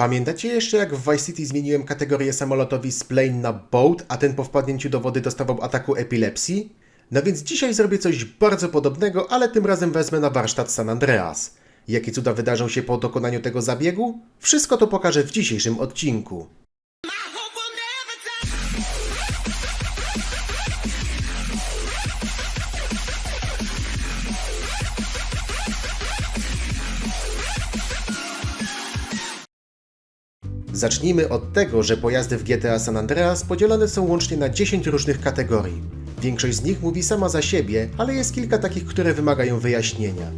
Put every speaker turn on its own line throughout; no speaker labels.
Pamiętacie jeszcze jak w Vice City zmieniłem kategorię samolotowi z plane na boat, a ten po wpadnięciu do wody dostawał ataku epilepsji? No więc dzisiaj zrobię coś bardzo podobnego, ale tym razem wezmę na warsztat San Andreas. Jakie cuda wydarzą się po dokonaniu tego zabiegu? Wszystko to pokażę w dzisiejszym odcinku. Zacznijmy od tego, że pojazdy w GTA San Andreas podzielone są łącznie na 10 różnych kategorii. Większość z nich mówi sama za siebie, ale jest kilka takich, które wymagają wyjaśnienia.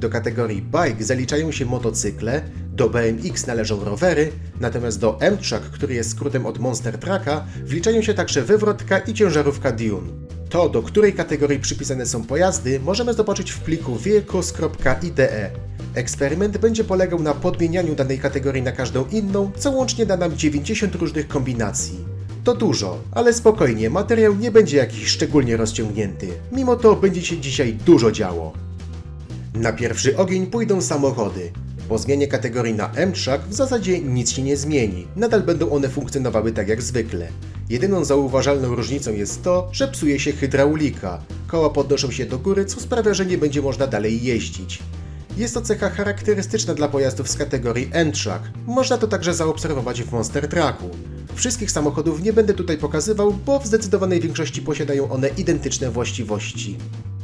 Do kategorii bike zaliczają się motocykle, do BMX należą rowery, natomiast do M-Truck, który jest skrótem od Monster Trucka, wliczają się także wywrotka i ciężarówka Dune. To, do której kategorii przypisane są pojazdy, możemy zobaczyć w pliku vehicles.ide. Eksperyment będzie polegał na podmienianiu danej kategorii na każdą inną, co łącznie da nam 90 różnych kombinacji. To dużo, ale spokojnie, materiał nie będzie jakiś szczególnie rozciągnięty. Mimo to będzie się dzisiaj dużo działo. Na pierwszy ogień pójdą samochody. Po zmianie kategorii na M-Truck w zasadzie nic się nie zmieni, nadal będą one funkcjonowały tak jak zwykle. Jedyną zauważalną różnicą jest to, że psuje się hydraulika. Koła podnoszą się do góry, co sprawia, że nie będzie można dalej jeździć. Jest to cecha charakterystyczna dla pojazdów z kategorii N-Truck. Można to także zaobserwować w Monster Trucku. Wszystkich samochodów nie będę tutaj pokazywał, bo w zdecydowanej większości posiadają one identyczne właściwości.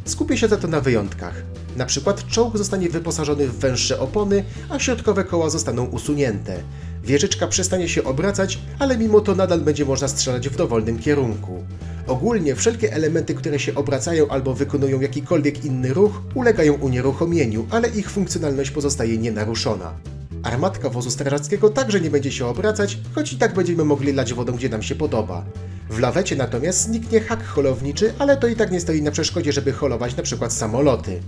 Skupię się za to na wyjątkach. Na przykład czołg zostanie wyposażony w węższe opony, a środkowe koła zostaną usunięte. Wieżyczka przestanie się obracać, ale mimo to nadal będzie można strzelać w dowolnym kierunku. Ogólnie wszelkie elementy, które się obracają albo wykonują jakikolwiek inny ruch, ulegają unieruchomieniu, ale ich funkcjonalność pozostaje nienaruszona. Armatka wozu strażackiego także nie będzie się obracać, choć i tak będziemy mogli lać wodą gdzie nam się podoba. W lawecie natomiast zniknie hak holowniczy, ale to i tak nie stoi na przeszkodzie, żeby holować przykład samoloty.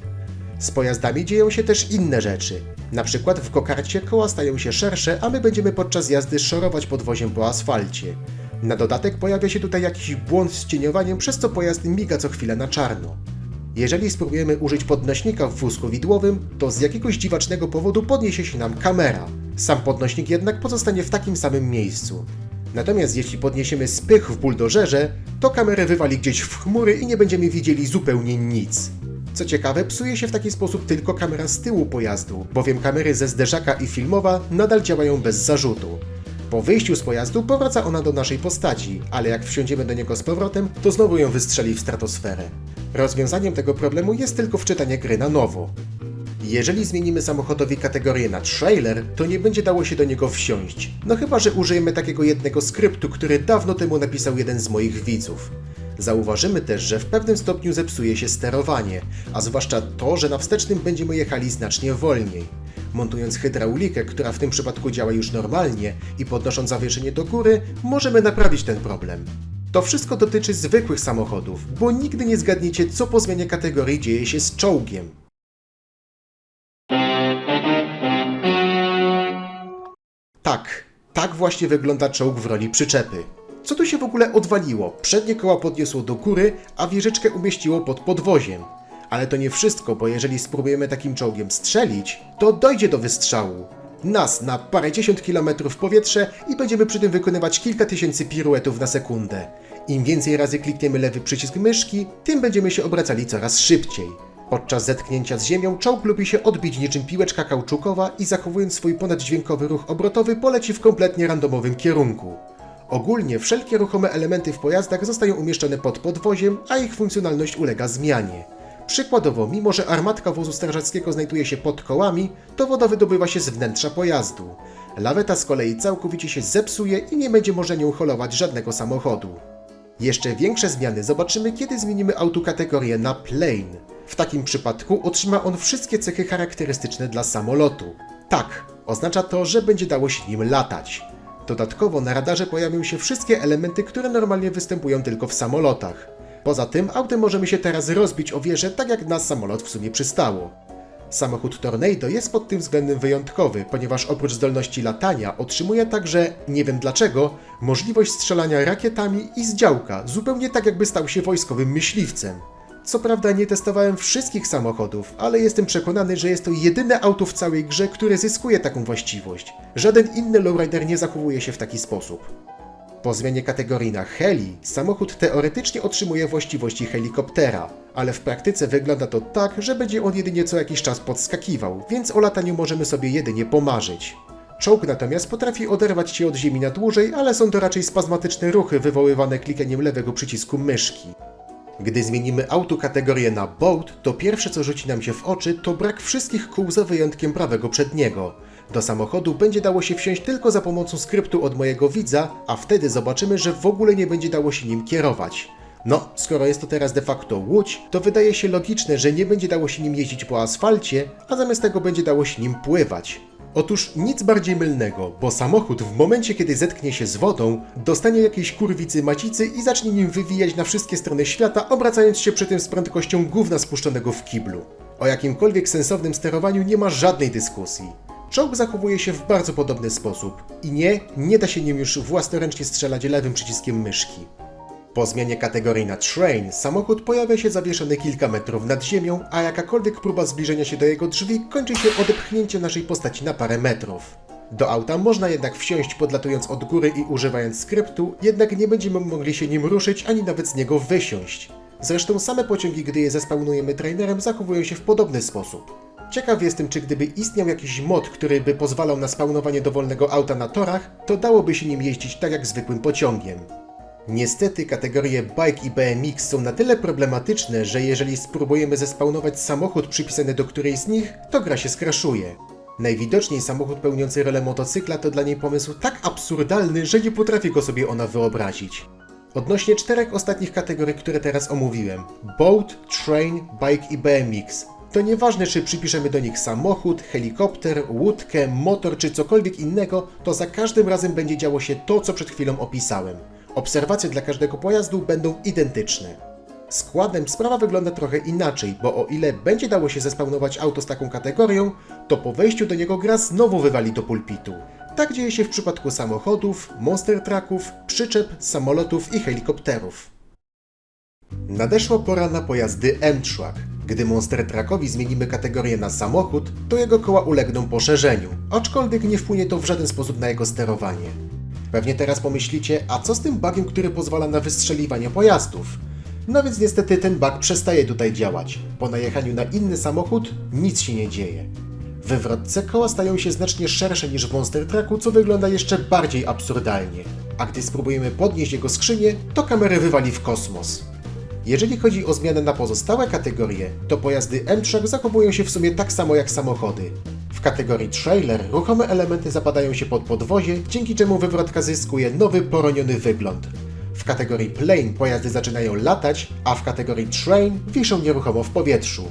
Z pojazdami dzieją się też inne rzeczy. Na przykład w kokarcie koła stają się szersze, a my będziemy podczas jazdy szorować podwoziem po asfalcie. Na dodatek pojawia się tutaj jakiś błąd z cieniowaniem, przez co pojazd miga co chwilę na czarno. Jeżeli spróbujemy użyć podnośnika w wózku widłowym, to z jakiegoś dziwacznego powodu podniesie się nam kamera. Sam podnośnik jednak pozostanie w takim samym miejscu. Natomiast jeśli podniesiemy spych w buldożerze, to kamerę wywali gdzieś w chmury i nie będziemy widzieli zupełnie nic. Co ciekawe, psuje się w taki sposób tylko kamera z tyłu pojazdu, bowiem kamery ze zderzaka i filmowa nadal działają bez zarzutu. Po wyjściu z pojazdu powraca ona do naszej postaci, ale jak wsiądziemy do niego z powrotem, to znowu ją wystrzeli w stratosferę. Rozwiązaniem tego problemu jest tylko wczytanie gry na nowo. Jeżeli zmienimy samochodowi kategorię na trailer, to nie będzie dało się do niego wsiąść. No chyba, że użyjemy takiego jednego skryptu, który dawno temu napisał jeden z moich widzów. Zauważymy też, że w pewnym stopniu zepsuje się sterowanie, a zwłaszcza to, że na wstecznym będziemy jechali znacznie wolniej. Montując hydraulikę, która w tym przypadku działa już normalnie i podnosząc zawieszenie do góry, możemy naprawić ten problem. To wszystko dotyczy zwykłych samochodów, bo nigdy nie zgadniecie, co po zmianie kategorii dzieje się z czołgiem. Tak, tak właśnie wygląda czołg w roli przyczepy. Co tu się w ogóle odwaliło? Przednie koła podniosło do góry, a wieżyczkę umieściło pod podwoziem. Ale to nie wszystko, bo jeżeli spróbujemy takim czołgiem strzelić, to dojdzie do wystrzału. Nas na parędziesiąt kilometrów w powietrze i będziemy przy tym wykonywać kilka tysięcy piruetów na sekundę. Im więcej razy klikniemy lewy przycisk myszki, tym będziemy się obracali coraz szybciej. Podczas zetknięcia z ziemią czołg lubi się odbić niczym piłeczka kauczukowa i zachowując swój ponaddźwiękowy ruch obrotowy poleci w kompletnie randomowym kierunku. Ogólnie wszelkie ruchome elementy w pojazdach zostają umieszczone pod podwoziem, a ich funkcjonalność ulega zmianie. Przykładowo, mimo że armatka wozu strażackiego znajduje się pod kołami, to woda wydobywa się z wnętrza pojazdu. Laweta z kolei całkowicie się zepsuje i nie będzie można nią holować żadnego samochodu. Jeszcze większe zmiany zobaczymy, kiedy zmienimy autokategorię na plane. W takim przypadku otrzyma on wszystkie cechy charakterystyczne dla samolotu. Tak, oznacza to, że będzie dało się nim latać. Dodatkowo na radarze pojawią się wszystkie elementy, które normalnie występują tylko w samolotach. Poza tym autem możemy się teraz rozbić o wieżę, tak jak nas samolot w sumie przystało. Samochód Tornado jest pod tym względem wyjątkowy, ponieważ oprócz zdolności latania otrzymuje także, nie wiem dlaczego, możliwość strzelania rakietami i z działka, zupełnie tak jakby stał się wojskowym myśliwcem. Co prawda nie testowałem wszystkich samochodów, ale jestem przekonany, że jest to jedyne auto w całej grze, które zyskuje taką właściwość. Żaden inny lowrider nie zachowuje się w taki sposób. Po zmianie kategorii na heli, samochód teoretycznie otrzymuje właściwości helikoptera, ale w praktyce wygląda to tak, że będzie on jedynie co jakiś czas podskakiwał, więc o lataniu możemy sobie jedynie pomarzyć. Czołg natomiast potrafi oderwać się od ziemi na dłużej, ale są to raczej spazmatyczne ruchy wywoływane klikaniem lewego przycisku myszki. Gdy zmienimy auto kategorię na boat, to pierwsze co rzuci nam się w oczy to brak wszystkich kół za wyjątkiem prawego przedniego. Do samochodu będzie dało się wsiąść tylko za pomocą skryptu od mojego widza, a wtedy zobaczymy, że w ogóle nie będzie dało się nim kierować. No, skoro jest to teraz de facto łódź, to wydaje się logiczne, że nie będzie dało się nim jeździć po asfalcie, a zamiast tego będzie dało się nim pływać. Otóż nic bardziej mylnego, bo samochód w momencie, kiedy zetknie się z wodą, dostanie jakiejś kurwicy macicy i zacznie nim wywijać na wszystkie strony świata, obracając się przy tym z prędkością gówna spuszczonego w kiblu. O jakimkolwiek sensownym sterowaniu nie ma żadnej dyskusji. Czołg zachowuje się w bardzo podobny sposób. I nie, nie da się nim już własnoręcznie strzelać lewym przyciskiem myszki. Po zmianie kategorii na train, samochód pojawia się zawieszony kilka metrów nad ziemią, a jakakolwiek próba zbliżenia się do jego drzwi kończy się odepchnięciem naszej postaci na parę metrów. Do auta można jednak wsiąść podlatując od góry i używając skryptu, jednak nie będziemy mogli się nim ruszyć ani nawet z niego wysiąść. Zresztą same pociągi, gdy je zespawnujemy trainerem, zachowują się w podobny sposób. Ciekaw jestem, czy gdyby istniał jakiś mod, który by pozwalał na spawnowanie dowolnego auta na torach, to dałoby się nim jeździć tak jak zwykłym pociągiem. Niestety kategorie bike i BMX są na tyle problematyczne, że jeżeli spróbujemy zespawnować samochód przypisany do którejś z nich, to gra się skraszuje. Najwidoczniej samochód pełniący rolę motocykla to dla niej pomysł tak absurdalny, że nie potrafi go sobie ona wyobrazić. Odnośnie czterech ostatnich kategorii, które teraz omówiłem boat, train, bike i BMX to nieważne czy przypiszemy do nich samochód, helikopter, łódkę, motor czy cokolwiek innego, to za każdym razem będzie działo się to, co przed chwilą opisałem. Obserwacje dla każdego pojazdu będą identyczne. Składem sprawa wygląda trochę inaczej, bo o ile będzie dało się zespawnować auto z taką kategorią, to po wejściu do niego gra znowu wywali do pulpitu. Tak dzieje się w przypadku samochodów, monster trucków, przyczep, samolotów i helikopterów. Nadeszła pora na pojazdy M-Truck. Gdy Monster Truckowi zmienimy kategorię na samochód, to jego koła ulegną poszerzeniu, aczkolwiek nie wpłynie to w żaden sposób na jego sterowanie. Pewnie teraz pomyślicie, a co z tym bugiem, który pozwala na wystrzeliwanie pojazdów? No więc niestety ten bug przestaje tutaj działać. Po najechaniu na inny samochód nic się nie dzieje. Wywrotce koła stają się znacznie szersze niż w Monster Trucku, co wygląda jeszcze bardziej absurdalnie. A gdy spróbujemy podnieść jego skrzynię, to kamerę wywali w kosmos. Jeżeli chodzi o zmianę na pozostałe kategorie, to pojazdy M-Truck zachowują się w sumie tak samo jak samochody. W kategorii trailer ruchome elementy zapadają się pod podwozie, dzięki czemu wywrotka zyskuje nowy, poroniony wygląd. W kategorii plane pojazdy zaczynają latać, a w kategorii train wiszą nieruchomo w powietrzu.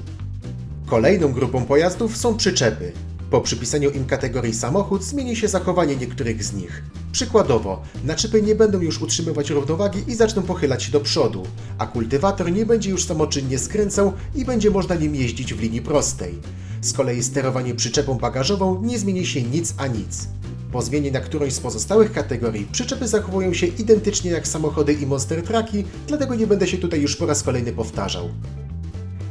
Kolejną grupą pojazdów są przyczepy. Po przypisaniu im kategorii samochód zmieni się zachowanie niektórych z nich. Przykładowo, naczepy nie będą już utrzymywać równowagi i zaczną pochylać się do przodu, a kultywator nie będzie już samoczynnie skręcał i będzie można nim jeździć w linii prostej. Z kolei sterowanie przyczepą bagażową nie zmieni się nic a nic. Po zmianie na którąś z pozostałych kategorii przyczepy zachowują się identycznie jak samochody i monster trucki, dlatego nie będę się tutaj już po raz kolejny powtarzał.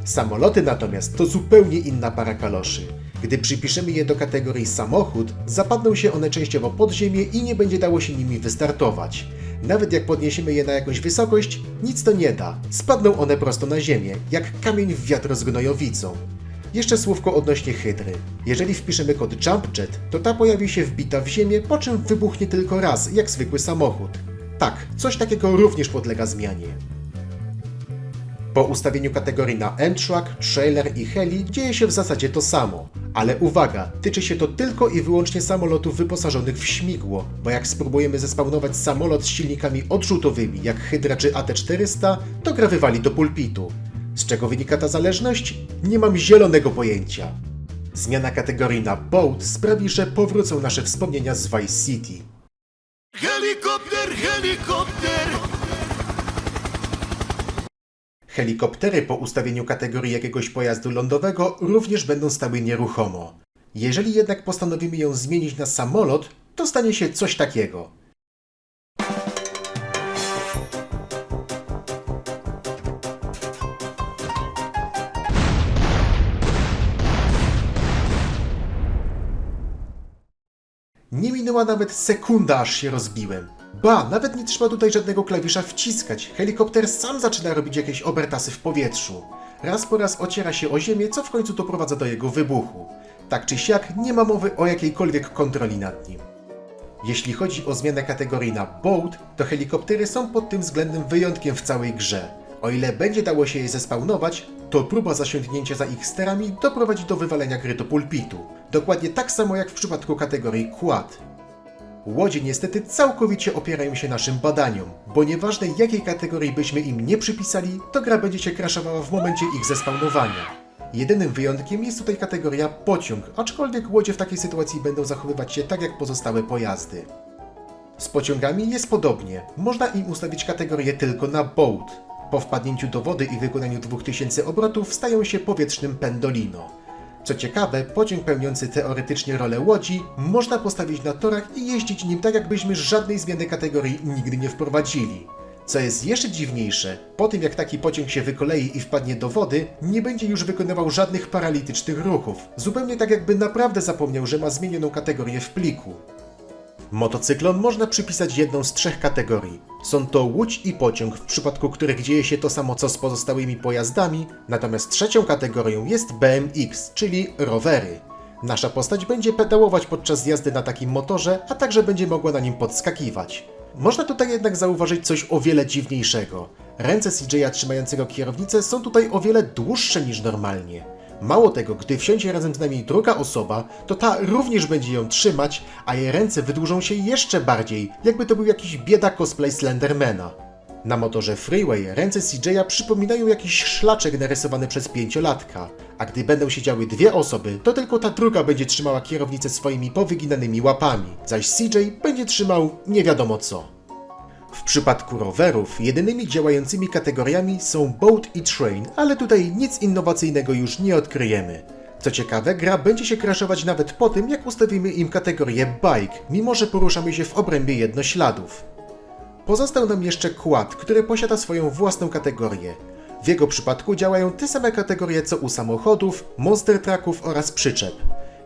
Samoloty natomiast to zupełnie inna para kaloszy. Gdy przypiszemy je do kategorii samochód, zapadną się one częściowo pod ziemię i nie będzie dało się nimi wystartować. Nawet jak podniesiemy je na jakąś wysokość, nic to nie da. Spadną one prosto na ziemię, jak kamień w wiatr z gnojowicą. Jeszcze słówko odnośnie hydry. Jeżeli wpiszemy kod JumpJet, to ta pojawi się wbita w ziemię, po czym wybuchnie tylko raz, jak zwykły samochód. Tak, coś takiego również podlega zmianie. Po ustawieniu kategorii na M-Truck, Trailer i Heli dzieje się w zasadzie to samo. Ale uwaga, tyczy się to tylko i wyłącznie samolotów wyposażonych w śmigło, bo jak spróbujemy zespawnować samolot z silnikami odrzutowymi, jak Hydra czy AT-400, to gra wywali do pulpitu. Z czego wynika ta zależność? Nie mam zielonego pojęcia. Zmiana kategorii na Boat sprawi, że powrócą nasze wspomnienia z Vice City.
Helikopter, helikopter!
Helikoptery po ustawieniu kategorii jakiegoś pojazdu lądowego również będą stały nieruchomo. Jeżeli jednak postanowimy ją zmienić na samolot, to stanie się coś takiego. Nie minęła nawet sekunda, aż się rozbiłem. Ba, nawet nie trzeba tutaj żadnego klawisza wciskać. Helikopter sam zaczyna robić jakieś obertasy w powietrzu. Raz po raz ociera się o ziemię, co w końcu doprowadza do jego wybuchu. Tak czy siak, nie ma mowy o jakiejkolwiek kontroli nad nim. Jeśli chodzi o zmianę kategorii na boat, to helikoptery są pod tym względem wyjątkiem w całej grze. O ile będzie dało się je zespawnować, to próba zasiądnięcia za ich sterami doprowadzi do wywalenia gry do pulpitu. Dokładnie tak samo jak w przypadku kategorii quad. Łodzie niestety całkowicie opierają się naszym badaniom, bo nieważne jakiej kategorii byśmy im nie przypisali, to gra będzie się crashowała w momencie ich zespawnowania. Jedynym wyjątkiem jest tutaj kategoria pociąg, aczkolwiek łodzie w takiej sytuacji będą zachowywać się tak jak pozostałe pojazdy. Z pociągami jest podobnie. Można im ustawić kategorię tylko na boat. Po wpadnięciu do wody i wykonaniu 2000 obrotów stają się powietrznym pendolino. Co ciekawe, pociąg pełniący teoretycznie rolę łodzi można postawić na torach i jeździć nim tak jakbyśmy żadnej zmiany kategorii nigdy nie wprowadzili. Co jest jeszcze dziwniejsze, po tym jak taki pociąg się wykolei i wpadnie do wody, nie będzie już wykonywał żadnych paralitycznych ruchów. Zupełnie tak jakby naprawdę zapomniał, że ma zmienioną kategorię w pliku. Motocyklom można przypisać jedną z trzech kategorii. Są to łódź i pociąg, w przypadku których dzieje się to samo co z pozostałymi pojazdami, natomiast trzecią kategorią jest BMX, czyli rowery. Nasza postać będzie pedałować podczas jazdy na takim motorze, a także będzie mogła na nim podskakiwać. Można tutaj jednak zauważyć coś o wiele dziwniejszego. Ręce CJ'a trzymającego kierownicę są tutaj o wiele dłuższe niż normalnie. Mało tego, gdy wsiądzie razem z nami druga osoba, to ta również będzie ją trzymać, a jej ręce wydłużą się jeszcze bardziej, jakby to był jakiś bieda cosplay Slendermana. Na motorze Freeway ręce CJ'a przypominają jakiś szlaczek narysowany przez pięciolatka, a gdy będą siedziały dwie osoby, to tylko ta druga będzie trzymała kierownicę swoimi powyginanymi łapami, zaś CJ będzie trzymał nie wiadomo co. W przypadku rowerów jedynymi działającymi kategoriami są boat i train, ale tutaj nic innowacyjnego już nie odkryjemy. Co ciekawe, gra będzie się crashować nawet po tym, jak ustawimy im kategorię bike, mimo że poruszamy się w obrębie jednośladów. Pozostał nam jeszcze quad, który posiada swoją własną kategorię. W jego przypadku działają te same kategorie co u samochodów, monster trucków oraz przyczep.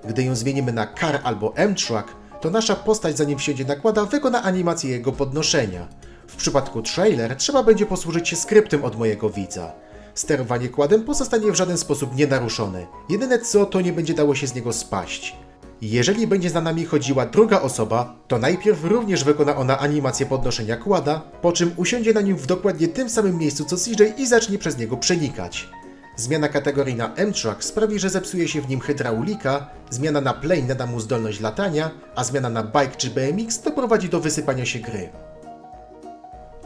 Gdy ją zmienimy na car albo M-truck, to nasza postać zanim wsiądzie na kłada wykona animację jego podnoszenia. W przypadku trailer trzeba będzie posłużyć się skryptem od mojego widza. Sterowanie kładem pozostanie w żaden sposób nienaruszone. Jedyne co, to nie będzie dało się z niego spaść. Jeżeli będzie za nami chodziła druga osoba, to najpierw również wykona ona animację podnoszenia kłada, po czym usiądzie na nim w dokładnie tym samym miejscu co CJ i zacznie przez niego przenikać. Zmiana kategorii na M-Truck sprawi, że zepsuje się w nim hydraulika, zmiana na plane nada mu zdolność latania, a zmiana na bike czy BMX doprowadzi do wysypania się gry.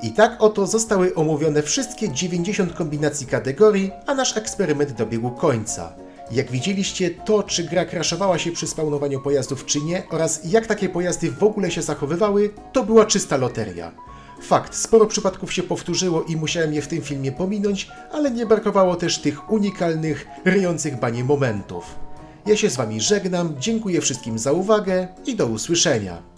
I tak oto zostały omówione wszystkie 90 kombinacji kategorii, a nasz eksperyment dobiegł końca. Jak widzieliście, to czy gra crashowała się przy spawnowaniu pojazdów czy nie oraz jak takie pojazdy w ogóle się zachowywały, to była czysta loteria. Fakt, sporo przypadków się powtórzyło i musiałem je w tym filmie pominąć, ale nie brakowało też tych unikalnych, ryjących banie momentów. Ja się z Wami żegnam, dziękuję wszystkim za uwagę i do usłyszenia.